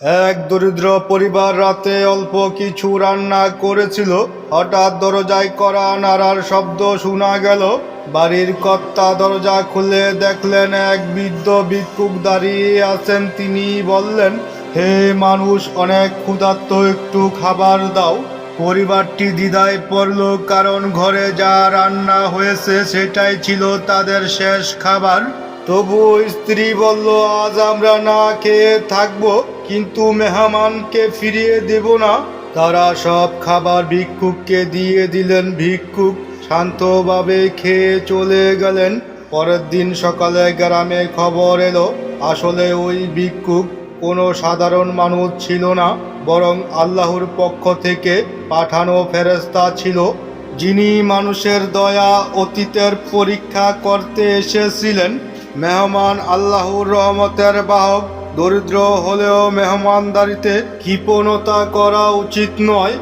এক দরিদ্র পরিবার রাতে অল্প কিছু রান্না করেছিল। হঠাৎ দরজায় করা নাড়ার শব্দ শোনা গেল। বাড়ির কর্তা দরজা খুলে দেখলেন এক বৃদ্ধ ভিক্ষুক দাঁড়িয়ে আছেন। তিনি বললেন, হে মানুষ, অনেক ক্ষুধার্ত, একটু খাবার দাও। পরিবারটি দ্বিধায় পড়ল, কারণ ঘরে যা রান্না হয়েছে সেটাই ছিল তাদের শেষ খাবার। তবু স্ত্রী বলল, আজ আমরা না খেয়ে থাকব। কিন্তু মেহমানকে ফিরিয়ে দেব না। তারা সব খাবার ভিক্ষুককে দিয়ে দিলেন। ভিক্ষুক শান্তভাবে খেয়ে চলে গেলেন। পরের দিন সকালে গ্রামে খবর এলো, আসলে ওই ভিক্ষুক কোনো সাধারণ মানুষ ছিল না, বরং আল্লাহর পক্ষ থেকে পাঠানো ফেরেস্তা ছিল, যিনি মানুষের দয়া অতীতের পরীক্ষা করতে এসেছিলেন। মেহমান আল্লাহর রহমতের বাহক দরিদ্র হলেও মেহমানদারিতে কৃপণতা করা উচিত নয়।